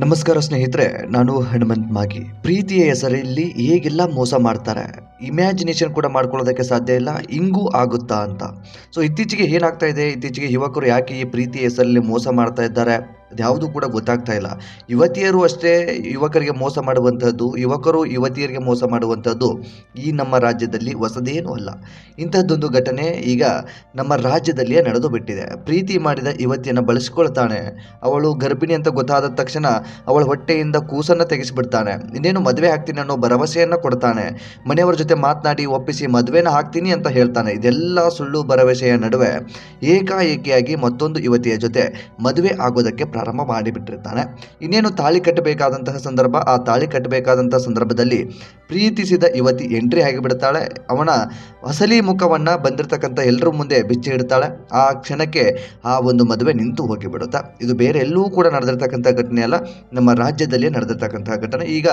ನಮಸ್ಕಾರ ಸ್ನೇಹಿತರೆ, ನಾನು ಹನುಮಂತ್ ಮಾಗಿ. ಪ್ರೀತಿಯ ಹೆಸರಲ್ಲಿ ಹೇಗೆಲ್ಲ ಮೋಸ ಮಾಡ್ತಾರೆ? ಇಮ್ಯಾಜಿನೇಷನ್ ಕೂಡ ಮಾಡ್ಕೊಳ್ಳೋದಕ್ಕೆ ಸಾಧ್ಯ ಇಲ್ಲ ಹಿಂಗೂ ಆಗುತ್ತಾ ಅಂತ. ಸೊ ಇತ್ತೀಚೆಗೆ ಏನಾಗ್ತಾ ಇದೆ? ಇತ್ತೀಚೆಗೆ ಯುವಕರು ಯಾಕೆ ಈ ಪ್ರೀತಿಯ ಹೆಸರಲ್ಲಿ ಮೋಸ ಮಾಡ್ತಾ ಇದ್ದಾರೆ? ಅದ್ಯಾವುದು ಕೂಡ ಗೊತ್ತಾಗ್ತಾ ಇಲ್ಲ. ಯುವತಿಯರು ಅಷ್ಟೇ ಯುವಕರಿಗೆ ಮೋಸ ಮಾಡುವಂಥದ್ದು ಯುವಕರು ಯುವತಿಯರಿಗೆ ಮೋಸ ಮಾಡುವಂಥದ್ದು ಈ ನಮ್ಮ ರಾಜ್ಯದಲ್ಲಿ ಹೊಸದೇನೂ ಅಲ್ಲ. ಇಂಥದ್ದೊಂದು ಘಟನೆ ಈಗ ನಮ್ಮ ರಾಜ್ಯದಲ್ಲಿಯೇ ನಡೆದು ಬಿಟ್ಟಿದೆ ಪ್ರೀತಿ ಮಾಡಿದ ಯುವತಿಯನ್ನು ಬಳಸಿಕೊಳ್ತಾನೆ. ಅವಳು ಗರ್ಭಿಣಿ ಅಂತ ಗೊತ್ತಾದ ತಕ್ಷಣ ಅವಳ ಹೊಟ್ಟೆಯಿಂದ ಕೂಸನ್ನು ತೆಗೆಸಿಬಿಡ್ತಾನೆ. ಇನ್ನೇನು ಮದುವೆ ಹಾಕ್ತೀನಿ ಅನ್ನೋ ಭರವಸೆಯನ್ನು ಕೊಡ್ತಾನೆ. ಮನೆಯವರ ಜೊತೆ ಮಾತನಾಡಿ, ಒಪ್ಪಿಸಿ, ಮದುವೆನ ಹಾಕ್ತೀನಿ ಅಂತ ಹೇಳ್ತಾನೆ. ಇದೆಲ್ಲ ಸುಳ್ಳು ಭರವಸೆಯ ನಡುವೆ ಏಕಾಏಕಿಯಾಗಿ ಮತ್ತೊಂದು ಯುವತಿಯ ಜೊತೆ ಮದುವೆ ಆಗೋದಕ್ಕೆ ಪ್ರಾರಂಭ ಮಾಡಿಬಿಟ್ಟಿರ್ತಾನೆ. ಇನ್ನೇನು ತಾಳಿ ಕಟ್ಟಬೇಕಾದಂತಹ ಸಂದರ್ಭ? ಆ ತಾಳಿ ಕಟ್ಟಬೇಕಾದಂತಹ ಸಂದರ್ಭದಲ್ಲಿ ಪ್ರೀತಿಸಿದ ಯುವತಿ ಎಂಟ್ರಿ ಆಗಿಬಿಡ್ತಾಳೆ. ಅವನ ಅಸಲಿ ಮುಖವನ್ನು ಬಂದಿರತಕ್ಕಂಥ ಎಲ್ಲರ ಮುಂದೆ ಬಿಚ್ಚಿ ಇಡ್ತಾಳೆ. ಆ ಕ್ಷಣಕ್ಕೆ ಆ ಒಂದು ಮದುವೆ ನಿಂತು ಹೋಗಿಬಿಡುತ್ತೆ. ಇದು ಬೇರೆ ಎಲ್ಲೂ ಕೂಡ ನಡೆದಿರ್ತಕ್ಕಂಥ ಘಟನೆ ಅಲ್ಲ. ನಮ್ಮ ರಾಜ್ಯದಲ್ಲಿ ನಡೆದಿರ್ತಕ್ಕಂತಹ ಘಟನೆ. ಈಗ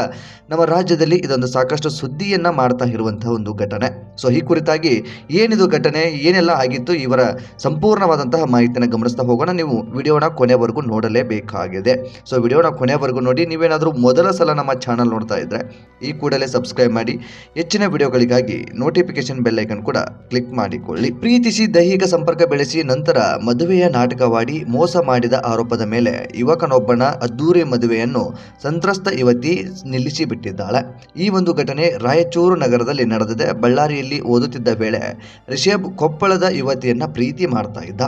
ನಮ್ಮ ರಾಜ್ಯದಲ್ಲಿ ಇದೊಂದು ಸಾಕಷ್ಟು ಸುದ್ದಿಯನ್ನು ಮಾಡ್ತಾ ಇರುವಂತಹ ಒಂದು ಘಟನೆ. ಸೊ ಈ ಕುರಿತಾಗಿ ಏನಿದು ಘಟನೆ? ಏನೆಲ್ಲ ಆಗಿತ್ತು? ಇವರ ಸಂಪೂರ್ಣವಾದಂತಹ ಮಾಹಿತಿಯನ್ನು ಗಮನಿಸ್ತಾ ಹೋಗೋಣ. ನೀವು ವಿಡಿಯೋನ ಕೊನೆವರೆಗೂ ನೋಡಲೇಬೇಕಾಗಿದೆ. ಸೊ ವಿಡಿಯೋನ ಕೊನೆವರೆಗೂ ನೋಡಿ, ನೀವೇನಾದರೂ ಮೊದಲ ಸಲ ನಮ್ಮ ಚಾನಲ್ ನೋಡ್ತಾ ಇದ್ದರೆ ಈ ಕೂಡಲೇ ಸಬ್ಸ್ಕ್ರೈಬ್ ಮಾಡಿ, ಹೆಚ್ಚಿನ ವಿಡಿಯೋಗಳಿಗಾಗಿ ನೋಟಿಫಿಕೇಶನ್ ಬೆಲ್ಲೈಕನ್ ಕೂಡ ಕ್ಲಿಕ್ ಮಾಡಿಕೊಳ್ಳಿ. ಪ್ರೀತಿಸಿ, ದೈಹಿಕ ಸಂಪರ್ಕ ಬೆಳೆಸಿ, ನಂತರ ಮದುವೆಯ ನಾಟಕವಾಡಿ ಮೋಸ ಮಾಡಿದ ಆರೋಪದ ಮೇಲೆ ಯುವಕನೊಬ್ಬನ ಅದ್ದೂರಿ ಮದುವೆಯನ್ನು ಸಂತ್ರಸ್ತ ಯುವತಿ ನಿಲ್ಲಿಸಿ ಬಿಟ್ಟಿದ್ದಾಳೆ ಈ ಒಂದು ಘಟನೆ ರಾಯಚೂರು ನಗರದಲ್ಲಿ ನಡೆದಿದೆ. ಬಳ್ಳಾರಿಯಲ್ಲಿ ಓದುತ್ತಿದ್ದ ವೇಳೆ ರಿಷಬ್ ಕೊಪ್ಪಳದ ಯುವತಿಯನ್ನ ಪ್ರೀತಿ ಮಾಡ್ತಾ ಇದ್ದ.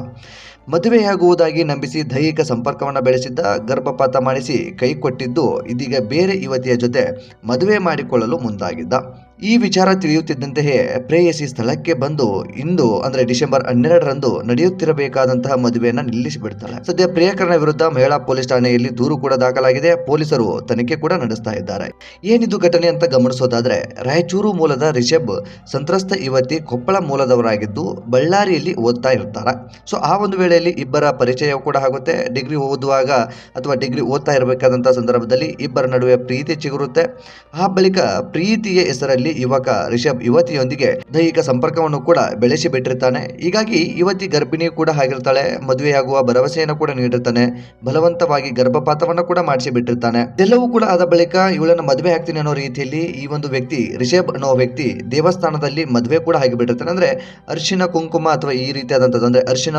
ಮದುವೆಯಾಗುವುದಾಗಿ ನಂಬಿಸಿ ದೈಹಿಕ ಸಂಪರ್ಕವನ್ನು ಬೆಳೆಸಿದ್ದ ಗರ್ಭಪಾತ ಮಾಡಿಸಿ ಕೈಕೊಟ್ಟಿದ್ದು ಇದೀಗ ಬೇರೆ ಯುವತಿಯ ಜೊತೆ ಮದುವೆ ಮಾಡಿಕೊಳ್ಳಲು ಮುಂದಾಗಿದ್ದ. ಈ ವಿಚಾರ ತಿಳಿಯುತ್ತಿದ್ದಂತೆಯೇ ಪ್ರೇಯಸಿ ಸ್ಥಳಕ್ಕೆ ಬಂದು ಇಂದು, ಅಂದ್ರೆ ಡಿಸೆಂಬರ್ ಹನ್ನೆರಡರಂದು ನಡೆಯುತ್ತಿರಬೇಕಾದಂತಹ ಮದುವೆಯನ್ನ ನಿಲ್ಲಿಸಿಬಿಡ್ತಾಳೆ ಸದ್ಯ ಪ್ರಿಯಕರನ ವಿರುದ್ಧ ಮಹಿಳಾ ಪೊಲೀಸ್ ಠಾಣೆಯಲ್ಲಿ ದೂರು ಕೂಡ ದಾಖಲಾಗಿದೆ. ಪೊಲೀಸರು ತನಿಖೆ ಕೂಡ ನಡೆಸ್ತಾ ಇದ್ದಾರೆ. ಏನಿದು ಘಟನೆ ಅಂತ ಗಮನಿಸೋದಾದ್ರೆ, ರಾಯಚೂರು ಮೂಲದ ರಿಷಬ್ ಸಂತ್ರಸ್ತ ಯುವತಿ ಕೊಪ್ಪಳ ಮೂಲದವರಾಗಿದ್ದು ಬಳ್ಳಾರಿಯಲ್ಲಿ ಓದ್ತಾ ಇರ್ತಾರೆ ಸೊ, ಆ ಒಂದು ವೇಳೆಯಲ್ಲಿ ಇಬ್ಬರ ಪರಿಚಯ ಕೂಡ ಆಗುತ್ತೆ. ಡಿಗ್ರಿ ಓದುವಾಗ ಅಥವಾ ಡಿಗ್ರಿ ಓದ್ತಾ ಇರಬೇಕಾದಂತಹ ಸಂದರ್ಭದಲ್ಲಿ ಇಬ್ಬರ ನಡುವೆ ಪ್ರೀತಿ ಚಿಗುರುತ್ತೆ. ಆ ಬಳಿಕ ಪ್ರೀತಿಯ ಹೆಸರಲ್ಲಿ ಯುವಕ ರಿಷಬ್ ಯುವತಿಯೊಂದಿಗೆ ದೈಹಿಕ ಸಂಪರ್ಕವನ್ನು ಕೂಡ ಬೆಳೆಸಿ ಬಿಟ್ಟಿರ್ತಾನೆ ಹೀಗಾಗಿ ಯುವತಿ ಗರ್ಭಿಣಿ ಕೂಡ ಆಗಿರ್ತಾಳೆ, ಮದುವೆಯಾಗುವ ಭರವಸೆಯನ್ನು ಕೂಡ ನೀಡಿರ್ತಾನೆ, ಬಲವಂತವಾಗಿ ಗರ್ಭಪಾತವನ್ನು ಕೂಡ ಮಾಡಿಸಿ ಬಿಟ್ಟಿರ್ತಾನೆ ಎಲ್ಲವೂ ಕೂಡ ಆದ ಬಳಿಕ ಇವಳನ್ನ ಮದುವೆ ಆಗ್ತೀನಿ ಅನ್ನೋ ರೀತಿಯಲ್ಲಿ ಈ ಒಂದು ವ್ಯಕ್ತಿ, ರಿಷಬ್ ಅನ್ನೋ ವ್ಯಕ್ತಿ ದೇವಸ್ಥಾನದಲ್ಲಿ ಮದುವೆ ಕೂಡ ಆಗಿಬಿಟ್ಟಿರ್ತಾನೆ. ಅಂದ್ರೆ ಅರ್ಶಿನ ಕುಂಕುಮ ಅಥವಾ ಈ ರೀತಿಯಾದಂಥದ್ದು, ಅಂದ್ರೆ ಅರ್ಶಿನ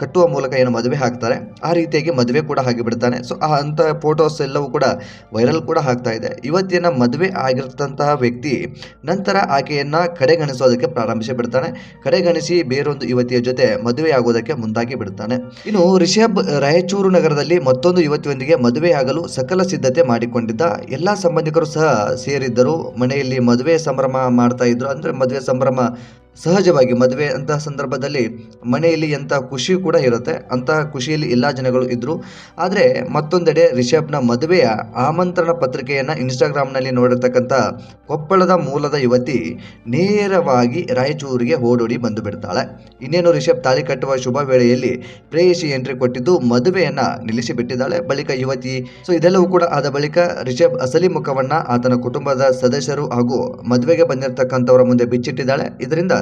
ಕಟ್ಟುವ ಮೂಲಕ ಏನು ಮದುವೆ ಹಾಕ್ತಾರೆ ಆ ರೀತಿಯಾಗಿ ಮದುವೆ ಕೂಡ ಆಗಿಬಿಡ್ತಾನೆ. ಸೊ, ಆ ಅಂತ ಫೋಟೋಸ್ ಎಲ್ಲವೂ ಕೂಡ ವೈರಲ್ ಕೂಡ ಆಗ್ತಾ ಇದೆ. ಇವತ್ತಿನ ಮದುವೆ ಆಗಿರ್ತಂತಹ ವ್ಯಕ್ತಿ ನಂತರ ಆಕೆಯನ್ನ ಕಡೆಗಣಿಸೋದಕ್ಕೆ ಪ್ರಾರಂಭಿಸಿ ಬಿಡ್ತಾನೆ. ಕಡೆಗಣಿಸಿ ಬೇರೊಂದು ಯುವತಿಯ ಜೊತೆ ಮದುವೆ ಆಗೋದಕ್ಕೆ ಮುಂದಾಗಿ ಬಿಡ್ತಾನೆ. ಇನ್ನು ರಿಷಬ್ ರಾಯಚೂರು ನಗರದಲ್ಲಿ ಮತ್ತೊಂದು ಯುವತಿಯೊಂದಿಗೆ ಮದುವೆಯಾಗಲು ಸಕಲ ಸಿದ್ಧತೆ ಮಾಡಿಕೊಂಡಿದ್ದ ಎಲ್ಲಾ ಸಂಬಂಧಿಕರು ಸಹ ಸೇರಿದ್ದರು. ಮನೆಯಲ್ಲಿ ಮದುವೆ ಸಂಭ್ರಮ ಮಾಡ್ತಾ ಇದ್ರು. ಅಂದ್ರೆ ಮದುವೆ ಸಂಭ್ರಮ ಸಹಜವಾಗಿ ಮದುವೆ ಅಂತಹ ಸಂದರ್ಭದಲ್ಲಿ ಮನೆಯಲ್ಲಿ ಎಂಥ ಖುಷಿ ಕೂಡ ಇರುತ್ತೆ. ಅಂತಹ ಖುಷಿಯಲ್ಲಿ ಎಲ್ಲ ಜನಗಳು ಇದ್ದರು ಆದರೆ ಮತ್ತೊಂದೆಡೆ ರಿಷಬ್ನ ಮದುವೆಯ ಆಮಂತ್ರಣ ಪತ್ರಿಕೆಯನ್ನು ಇನ್ಸ್ಟಾಗ್ರಾಮ್ನಲ್ಲಿ ನೋಡಿರ್ತಕ್ಕಂಥ ಕೊಪ್ಪಳದ ಮೂಲದ ಯುವತಿ ನೇರವಾಗಿ ರಾಯಚೂರಿಗೆ ಓಡೋಡಿ ಬಂದು ಬಿಡ್ತಾಳೆ. ಇನ್ನೇನು ರಿಷಬ್ ತಾಳಿ ಕಟ್ಟುವ ಶುಭ ವೇಳೆಯಲ್ಲಿ ಪ್ರೇಯಸಿ ಎಂಟ್ರಿ ಕೊಟ್ಟಿದ್ದು ಮದುವೆಯನ್ನು ನಿಲ್ಲಿಸಿ ಬಿಟ್ಟಿದ್ದಾಳೆ ಬಳಿಕ ಯುವತಿ, ಸೊ ಇದೆಲ್ಲವೂ ಕೂಡ ಆದ ಬಳಿಕ ರಿಷಬ್ ಅಸಲಿ ಮುಖವನ್ನ ಆತನ ಕುಟುಂಬದ ಸದಸ್ಯರು ಹಾಗೂ ಮದುವೆಗೆ ಬಂದಿರತಕ್ಕಂಥವರ ಮುಂದೆ ಬಿಚ್ಚಿಟ್ಟಿದ್ದಾಳೆ. ಇದರಿಂದ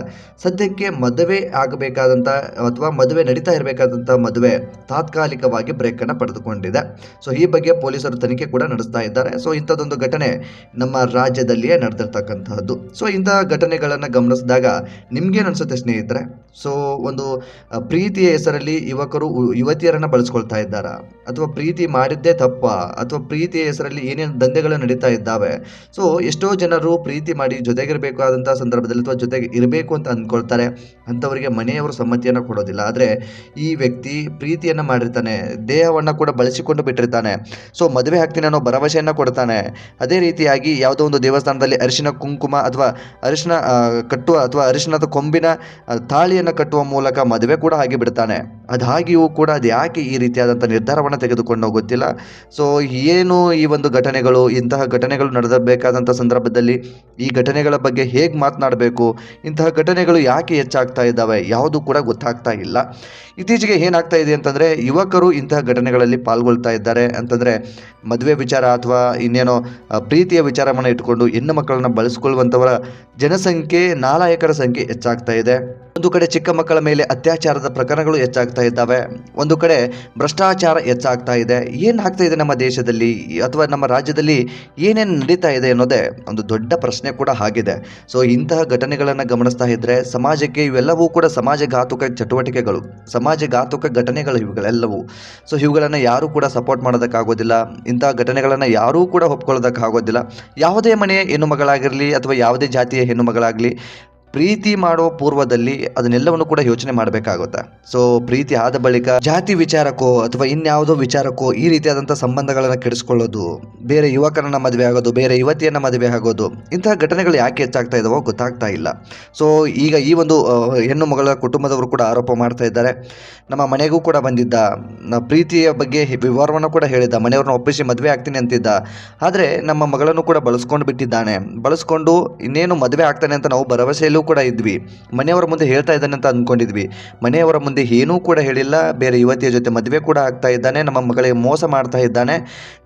ಸದ್ಯಕ್ಕೆ ಮದುವೆ ಆಗಬೇಕಾದಂಥ ಅಥವಾ ಮದುವೆ ನಡೀತಾ ಇರಬೇಕಾದಂಥ ಮದುವೆ ತಾತ್ಕಾಲಿಕವಾಗಿ ಬ್ರೇಕ್ ಅನ್ನು ಪಡೆದುಕೊಂಡಿದೆ. ಸೊ ಈ ಬಗ್ಗೆ ಪೊಲೀಸರು ತನಿಖೆ ಕೂಡ ನಡೆಸ್ತಾ ಇದ್ದಾರೆ. ಸೊ ಇಂಥದ್ದೊಂದು ಘಟನೆ ನಮ್ಮ ರಾಜ್ಯದಲ್ಲಿಯೇ ನಡೆದಿರ್ತಕ್ಕಂತಹದ್ದು. ಸೊ ಇಂತಹ ಘಟನೆಗಳನ್ನು ಗಮನಿಸಿದಾಗ ನಿಮ್ಗೇನು ಅನ್ಸುತ್ತೆ ಸ್ನೇಹಿತರೆ? ಸೊ ಒಂದು ಪ್ರೀತಿಯ ಹೆಸರಲ್ಲಿ ಯುವಕರು, ಯುವತಿಯರನ್ನ ಬಳಸ್ಕೊಳ್ತಾ ಇದ್ದಾರಾ? ಅಥವಾ ಪ್ರೀತಿ ಮಾಡಿದ್ದೇ ತಪ್ಪ? ಅಥವಾ ಪ್ರೀತಿಯ ಹೆಸರಲ್ಲಿ ಏನೇನು ದಂಧೆಗಳು ನಡೀತಾ ಇದ್ದಾವೆ? ಸೊ ಎಷ್ಟೋ ಜನರು ಪ್ರೀತಿ ಮಾಡಿ ಜೊತೆಗಿರಬೇಕಾದಂಥ ಸಂದರ್ಭದಲ್ಲಿ ಅಥವಾ ಜೊತೆಗೆ ಇರಬೇಕು ಅಂತ ಅಂದ್ಕೊಳ್ತಾರೆ. ಅಂಥವರಿಗೆ ಮನೆಯವರು ಸಮ್ಮತಿಯನ್ನು ಕೊಡೋದಿಲ್ಲ. ಆದರೆ ಈ ವ್ಯಕ್ತಿ ಪ್ರೀತಿಯನ್ನು ಮಾಡಿರ್ತಾನೆ, ದೇಹವನ್ನು ಕೂಡ ಬಳಸಿಕೊಂಡು ಬಿಟ್ಟಿರ್ತಾನೆ. ಸೊ ಮದುವೆ ಆಗ್ತೀನಿ ಅನ್ನೋ ಭರವಸೆಯನ್ನು ಕೊಡ್ತಾನೆ. ಅದೇ ರೀತಿಯಾಗಿ ಯಾವುದೋ ಒಂದು ದೇವಸ್ಥಾನದಲ್ಲಿ ಅರಿಶಿನ ಕುಂಕುಮ ಅಥವಾ ಅರಿಶಿನ ಕಟ್ಟುವ ಅಥವಾ ಅರಿಶಿನದ ಕೊಂಬಿನ ತಾಳಿಯನ್ನು ಕಟ್ಟುವ ಮೂಲಕ ಮದುವೆ ಕೂಡ ಆಗಿ ಬಿಡ್ತಾನೆ ಅದಾಗಿಯೂ ಕೂಡ ಅದು ಯಾಕೆ ಈ ರೀತಿಯಾದಂಥ ನಿರ್ಧಾರವನ್ನು ತೆಗೆದುಕೊಂಡು ಗೊತ್ತಿಲ್ಲ ಸೊ ಏನು ಈ ಒಂದು ಘಟನೆಗಳು, ಇಂತಹ ಘಟನೆಗಳು ನಡೆದಬೇಕಾದಂಥ ಸಂದರ್ಭದಲ್ಲಿ ಈ ಘಟನೆಗಳ ಬಗ್ಗೆ ಹೇಗೆ ಮಾತನಾಡಬೇಕು? ಇಂತಹ ಘಟನೆಗಳು ಯಾಕೆ ಹೆಚ್ಚಾಗ್ತಾ ಇದ್ದಾವೆ? ಯಾವುದು ಕೂಡ ಗೊತ್ತಾಗ್ತಾ ಇಲ್ಲ. ಇತ್ತೀಚೆಗೆ ಏನಾಗ್ತಾ ಇದೆ ಅಂತಂದರೆ, ಯುವಕರು ಇಂತಹ ಘಟನೆಗಳಲ್ಲಿ ಪಾಲ್ಗೊಳ್ತಾ ಇದ್ದಾರೆ ಅಂತಂದರೆ, ಮದುವೆ ವಿಚಾರ ಅಥವಾ ಇನ್ನೇನೋ ಪ್ರೀತಿಯ ವಿಚಾರವನ್ನು ಇಟ್ಕೊಂಡು ಹೆಣ್ಣು ಮಕ್ಕಳನ್ನ ಬಳಸ್ಕೊಳ್ಳುವಂಥವರ ಜನಸಂಖ್ಯೆ ನಾಲಾಯಕರ ಸಂಖ್ಯೆ ಹೆಚ್ಚಾಗ್ತಾ ಇದೆ. ಒಂದು ಕಡೆ ಚಿಕ್ಕ ಮಕ್ಕಳ ಮೇಲೆ ಅತ್ಯಾಚಾರದ ಪ್ರಕರಣಗಳು ಹೆಚ್ಚಾಗ್ತಾ ಇದ್ದಾವೆ. ಒಂದು ಕಡೆ ಭ್ರಷ್ಟಾಚಾರ ಹೆಚ್ಚಾಗ್ತಾ ಇದೆ. ಏನಾಗ್ತಾ ಇದೆ ನಮ್ಮ ದೇಶದಲ್ಲಿ? ಅಥವಾ ನಮ್ಮ ರಾಜ್ಯದಲ್ಲಿ ಏನೇನು ನಡೀತಾ ಇದೆ ಅನ್ನೋದೇ ಒಂದು ದೊಡ್ಡ ಪ್ರಶ್ನೆ ಕೂಡ ಆಗಿದೆ. ಸೊ ಇಂತಹ ಘಟನೆಗಳನ್ನು ಗಮನಿಸ್ತಾ ಇದ್ದರೆ ಸಮಾಜಕ್ಕೆ ಇವೆಲ್ಲವೂ ಕೂಡ ಸಮಾಜಘಾತುಕ ಚಟುವಟಿಕೆಗಳು. ಸಮಾಜಘಾತುಕ ಘಟನೆಗಳು ಇವುಗಳೆಲ್ಲವೂ. ಸೊ ಇವುಗಳನ್ನು ಯಾರೂ ಕೂಡ ಸಪೋರ್ಟ್ ಮಾಡೋದಕ್ಕಾಗೋದಿಲ್ಲ. ಇಂತಹ ಘಟನೆಗಳನ್ನು ಯಾರೂ ಕೂಡ ಒಪ್ಕೊಳ್ಳೋದಕ್ಕಾಗೋದಿಲ್ಲ. ಯಾವುದೇ ಮನೆಯ ಹೆಣ್ಣು ಮಗಳಾಗಿರಲಿ ಅಥವಾ ಯಾವುದೇ ಜಾತಿಯ ಹೆಣ್ಣು ಪ್ರೀತಿ ಮಾಡೋ ಪೂರ್ವದಲ್ಲಿ ಅದನ್ನೆಲ್ಲವನ್ನು ಕೂಡ ಯೋಚನೆ ಮಾಡಬೇಕಾಗುತ್ತೆ. ಸೊ ಪ್ರೀತಿ ಆದ ಬಳಿಕ ಜಾತಿ ವಿಚಾರಕ್ಕೋ ಅಥವಾ ಇನ್ಯಾವುದೋ ವಿಚಾರಕ್ಕೋ ಈ ರೀತಿಯಾದಂಥ ಸಂಬಂಧಗಳನ್ನು ಕೆಡಿಸ್ಕೊಳ್ಳೋದು, ಬೇರೆ ಯುವಕರನ್ನ ಮದುವೆ ಆಗೋದು, ಬೇರೆ ಯುವತಿಯನ್ನ ಮದುವೆ ಆಗೋದು, ಇಂತಹ ಘಟನೆಗಳು ಯಾಕೆ ಹೆಚ್ಚಾಗ್ತಾ ಇದಾವೋ ಗೊತ್ತಾಗ್ತಾ ಇಲ್ಲ. ಸೊ ಈಗ ಈ ಒಂದು ಹೆಣ್ಣು ಮಗಳ ಕುಟುಂಬದವರು ಕೂಡ ಆರೋಪ ಮಾಡ್ತಾ ಇದ್ದಾರೆ. ನಮ್ಮ ಮನೆಗೂ ಕೂಡ ಬಂದಿದ್ದ ಪ್ರೀತಿಯ ಬಗ್ಗೆ ವಿವರವನ್ನು ಕೂಡ ಹೇಳಿದ್ದ, ಮನೆಯವ್ರನ್ನ ಒಪ್ಪಿಸಿ ಮದುವೆ ಆಗ್ತೀನಿ ಅಂತಿದ್ದ. ಆದರೆ ನಮ್ಮ ಮಗಳನ್ನು ಕೂಡ ಬಳಸ್ಕೊಂಡು ಬಿಟ್ಟಿದ್ದಾನೆ ಬಳಸ್ಕೊಂಡು ಇನ್ನೇನು ಮದುವೆ ಆಗ್ತಾನೆ ಅಂತ ನಾವು ಭರವಸೆಯಲ್ಲೂ ಕೂಡ ಇದ್ವಿ. ಮನೆಯವರ ಮುಂದೆ ಹೇಳ್ತಾ ಇದ್ದಾನೆ ಅಂತ ಅಂದ್ಕೊಂಡಿದ್ವಿ ಮನೆಯವರ ಮುಂದೆ ಏನೂ ಕೂಡ ಹೇಳಿಲ್ಲ. ಬೇರೆ ಯುವತಿಯ ಜೊತೆ ಮದುವೆ ಕೂಡ ಆಗ್ತಾ ಇದ್ದಾನೆ. ನಮ್ಮ ಮಗಳಿಗೆ ಮೋಸ ಮಾಡ್ತಾ ಇದ್ದಾನೆ.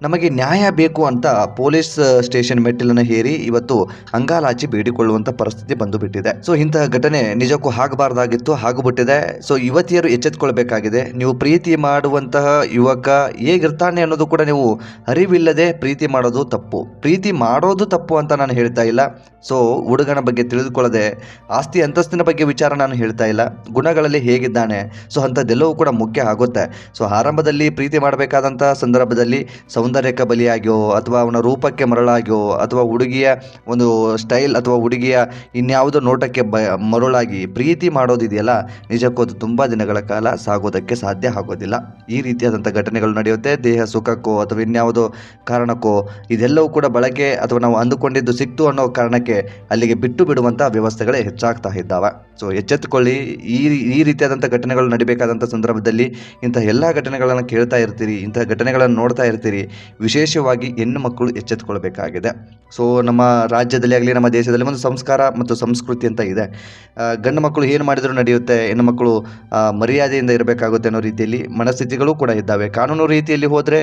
ನಮಗೆ ನ್ಯಾಯ ಬೇಕು ಅಂತ ಪೊಲೀಸ್ ಸ್ಟೇಷನ್ ಮೆಟ್ಟಿಲನ್ನು ಹೇರಿ ಇವತ್ತು ಅಂಗಾಲಾಚಿ ಬೇಡಿಕೊಳ್ಳುವಂಥ ಪರಿಸ್ಥಿತಿ ಬಂದು ಬಿಟ್ಟಿದೆ ಸೊ ಇಂತಹ ಘಟನೆ ನಿಜಕ್ಕೂ ಆಗಬಾರ್ದಾಗಿತ್ತು, ಆಗಿಬಿಟ್ಟಿದೆ. ಸೊ, ಯುವತಿಯರು ಎಚ್ಚೆತ್ಕೊಳ್ಬೇಕಾಗಿದೆ. ನೀವು ಪ್ರೀತಿ ಮಾಡುವಂತಹ ಯುವಕ ಹೇಗಿರ್ತಾನೆ ಅನ್ನೋದು ಕೂಡ ನೀವು ಅರಿವಿಲ್ಲದೆ ಪ್ರೀತಿ ಮಾಡೋದು ತಪ್ಪು. ಪ್ರೀತಿ ಮಾಡೋದು ತಪ್ಪು ಅಂತ ನಾನು ಹೇಳ್ತಾ ಇಲ್ಲ. ಸೊ, ಹುಡುಗನ ಬಗ್ಗೆ ತಿಳಿದುಕೊಳ್ಳದೆ ಆಸ್ತಿ ಅಂತಸ್ತಿನ ಬಗ್ಗೆ ವಿಚಾರ ನಾನು ಹೇಳ್ತಾ ಇಲ್ಲ. ಗುಣಗಳಲ್ಲಿ ಹೇಗಿದ್ದಾನೆ, ಸೊ ಅಂಥದ್ದೆಲ್ಲವೂ ಕೂಡ ಮುಖ್ಯ ಆಗುತ್ತೆ. ಸೊ ಆರಂಭದಲ್ಲಿ ಪ್ರೀತಿ ಮಾಡಬೇಕಾದಂಥ ಸಂದರ್ಭದಲ್ಲಿ ಸೌಂದರ್ಯಕ್ಕೆ ಬಲಿಯಾಗ್ಯೋ, ಅಥವಾ ಅವನ ರೂಪಕ್ಕೆ ಮರಳಾಗ್ಯೋ, ಅಥವಾ ಹುಡುಗಿಯ ಒಂದು ಸ್ಟೈಲ್ ಅಥವಾ ಹುಡುಗಿಯ ಇನ್ಯಾವುದೋ ನೋಟಕ್ಕೆ ಬ, ಮರುಳಾಗಿ ಪ್ರೀತಿ ಮಾಡೋದಿದೆಯಲ್ಲ, ನಿಜಕ್ಕೂ ಅದು ತುಂಬ ದಿನಗಳ ಕಾಲ ಸಾಗೋದಕ್ಕೆ ಸಾಧ್ಯ ಆಗೋದಿಲ್ಲ. ಈ ರೀತಿಯಾದಂಥ ಘಟನೆಗಳು ನಡೆಯುತ್ತೆ. ದೇಹ ಸುಖಕ್ಕೋ ಅಥವಾ ಇನ್ಯಾವುದೋ ಕಾರಣಕ್ಕೋ, ಇದೆಲ್ಲವೂ ಕೂಡ ಬಳಕೆ ಅಥವಾ ನಾವು ಅಂದುಕೊಂಡಿದ್ದು ಸಿಕ್ತು ಅನ್ನೋ ಕಾರಣಕ್ಕೆ ಅಲ್ಲಿಗೆ ಬಿಟ್ಟು ಬಿಡುವಂಥ ವ್ಯವಸ್ಥೆಗಳೇ ಹೆಚ್ಚಾಗ್ತಾ ಇದ್ದಾವೆ. ಸೊ ಎಚ್ಚೆತ್ತುಕೊಳ್ಳಿ. ಈ ಈ ರೀತಿಯಾದಂಥ ಘಟನೆಗಳು ನಡಿಬೇಕಾದಂಥ ಸಂದರ್ಭದಲ್ಲಿ ಇಂಥ ಎಲ್ಲ ಘಟನೆಗಳನ್ನು ಕೇಳ್ತಾ ಇರ್ತೀರಿ, ಇಂಥ ಘಟನೆಗಳನ್ನು ನೋಡ್ತಾ ಇರ್ತೀರಿ, ವಿಶೇಷವಾಗಿ ಹೆಣ್ಣು ಮಕ್ಕಳು ಎಚ್ಚೆತ್ತುಕೊಳ್ಬೇಕಾಗಿದೆ. ಸೊ ನಮ್ಮ ರಾಜ್ಯದಲ್ಲಿ ಆಗಲಿ, ನಮ್ಮ ದೇಶದಲ್ಲಿ ಒಂದು ಸಂಸ್ಕಾರ ಮತ್ತು ಸಂಸ್ಕೃತಿ ಅಂತ ಇದೆ. ಗಂಡು ಮಕ್ಕಳು ಏನು ಮಾಡಿದರೂ ನಡೆಯುತ್ತೆ, ಹೆಣ್ಣು ಮಕ್ಕಳು ಮರ್ಯಾದೆಯಿಂದ ಇರಬೇಕಾಗುತ್ತೆ ಅನ್ನೋ ರೀತಿಯಲ್ಲಿ ಮನಸ್ಥಿತಿಗಳು ಕೂಡ ಇದ್ದಾವೆ. ಕಾನೂನು ರೀತಿಯಲ್ಲಿ ಹೋದರೆ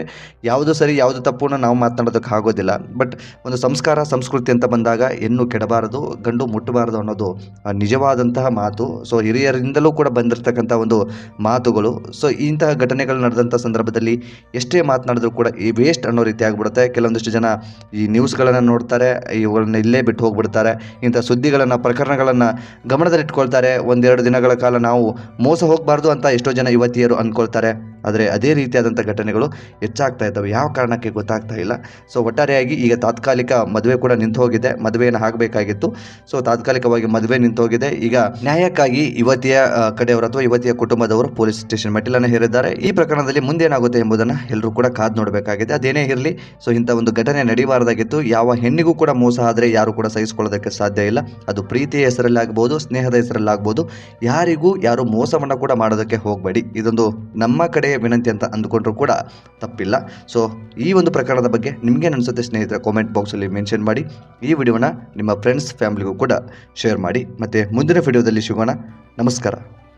ಯಾವುದು ಸರಿ, ಯಾವುದು ತಪ್ಪುನ ನಾವು ಮಾತನಾಡೋದಕ್ಕೆ ಆಗೋದಿಲ್ಲ. ಬಟ್ ಒಂದು ಸಂಸ್ಕಾರ, ಸಂಸ್ಕೃತಿ ಅಂತ ಬಂದಾಗ ಹೆಣ್ಣು ಕೆಡಬಾರದು, ಗಂಡು ಮುಟ್ಟಬಾರದು ಅನ್ನೋದು ಆ, ನಿಜವಾದಂತಹ ಮಾತು. ಸೊ ಹಿರಿಯರಿಂದಲೂ ಕೂಡ ಬಂದಿರತಕ್ಕಂಥ ಒಂದು ಮಾತುಗಳು. ಸೊ ಇಂತಹ ಘಟನೆಗಳು ನಡೆದಂಥ ಸಂದರ್ಭದಲ್ಲಿ ಎಷ್ಟೇ ಮಾತನಾಡಿದ್ರು ಕೂಡ ಈ ವೇಸ್ಟ್ ಅನ್ನೋ ರೀತಿ ಆಗಿಬಿಡುತ್ತೆ. ಕೆಲವೊಂದಿಷ್ಟು ಜನ ಈ ನ್ಯೂಸ್ಗಳನ್ನು ನೋಡ್ತಾರೆ ಇವುಗಳನ್ನ ಇಲ್ಲೇ ಬಿಟ್ಟು ಹೋಗ್ಬಿಡ್ತಾರೆ. ಇಂಥ ಸುದ್ದಿಗಳನ್ನು ಪ್ರಕರಣಗಳನ್ನು ಗಮನದಲ್ಲಿಟ್ಕೊಳ್ತಾರೆ. ಒಂದೆರಡು ದಿನಗಳ ಕಾಲ ನಾವು ಮೋಸ ಹೋಗಬಾರ್ದು ಅಂತ ಎಷ್ಟೋ ಜನ ಯುವತಿಯರು ಅಂದ್ಕೊಳ್ತಾರೆ. ಆದರೆ ಅದೇ ರೀತಿಯಾದಂಥ ಘಟನೆಗಳು ಹೆಚ್ಚಾಗ್ತಾ ಇದ್ದಾವೆ. ಯಾವ ಕಾರಣಕ್ಕೆ ಗೊತ್ತಾಗ್ತಾ ಇಲ್ಲ. ಸೊ ಒಟ್ಟಾರೆಯಾಗಿ ಈಗ ತಾತ್ಕಾಲಿಕ ಮದುವೆ ಕೂಡ ನಿಂತು ಹೋಗಿದೆ ಮದುವೆಯನ್ನು ಆಗಬೇಕಾಗಿತ್ತು. ಸೊ ತಾತ್ಕಾಲಿಕವಾಗಿ ಮದುವೆ ನಿಂತು ಹೋಗಿದೆ ಈಗ ನ್ಯಾಯಕ್ಕಾಗಿ ಯುವತಿಯ ಕಡೆಯವರು ಅಥವಾ ಯುವತಿಯ ಕುಟುಂಬದವರು ಪೊಲೀಸ್ ಸ್ಟೇಷನ್ ಮೆಟ್ಟಿಲನ್ನು ಹೇರಿದ್ದಾರೆ. ಈ ಪ್ರಕರಣದಲ್ಲಿ ಮುಂದೇನಾಗುತ್ತೆ ಎಂಬುದನ್ನು ಎಲ್ಲರೂ ಕೂಡ ಕಾದು ನೋಡಬೇಕಾಗಿದೆ. ಅದೇನೇ ಇರಲಿ, ಸೊ, ಇಂಥ ಒಂದು ಘಟನೆ ನಡೆಯಬಾರದಾಗಿತ್ತು ಯಾವ ಹೆಣ್ಣಿಗೂ ಕೂಡ ಮೋಸ ಆದರೆ ಯಾರು ಕೂಡ ಸಹಿಸಿಕೊಳ್ಳೋದಕ್ಕೆ ಸಾಧ್ಯ ಇಲ್ಲ. ಅದು ಪ್ರೀತಿಯ ಹೆಸರಲ್ಲಿ ಆಗ್ಬೋದು ಸ್ನೇಹದ ಹೆಸರಲ್ಲಿ ಆಗ್ಬೋದು ಯಾರಿಗೂ ಯಾರು ಮೋಸವನ್ನು ಕೂಡ ಮಾಡೋದಕ್ಕೆ ಹೋಗಬೇಡಿ. ಇದೊಂದು ನಮ್ಮ ಕಡೆಯ ವಿನಂತಿ ಅಂತ ಅಂದುಕೊಂಡ್ರೂ ಕೂಡ ತಪ್ಪಿಲ್ಲ. ಸೊ ಈ ಒಂದು ಪ್ರಕರಣದ ಬಗ್ಗೆ ನಿಮಗೇನು ಅನಿಸುತ್ತೆ ಸ್ನೇಹಿತರೆ ಕಾಮೆಂಟ್ ಬಾಕ್ಸಲ್ಲಿ ಮೆನ್ಷನ್ ಮಾಡಿ. ಈ ವಿಡಿಯೋನ ನಿಮ್ಮ ಫ್ರೆಂಡ್ಸ್ ಫ್ಯಾಮಿಲಿಗೂ ಕೂಡ ಶೇರ್ ಮಾಡಿ. ಮತ್ತು ಮುಂದಿನ ವಿಡಿಯೋದಲ್ಲಿ ಸಿಗೋಣ. ನಮಸ್ಕಾರ.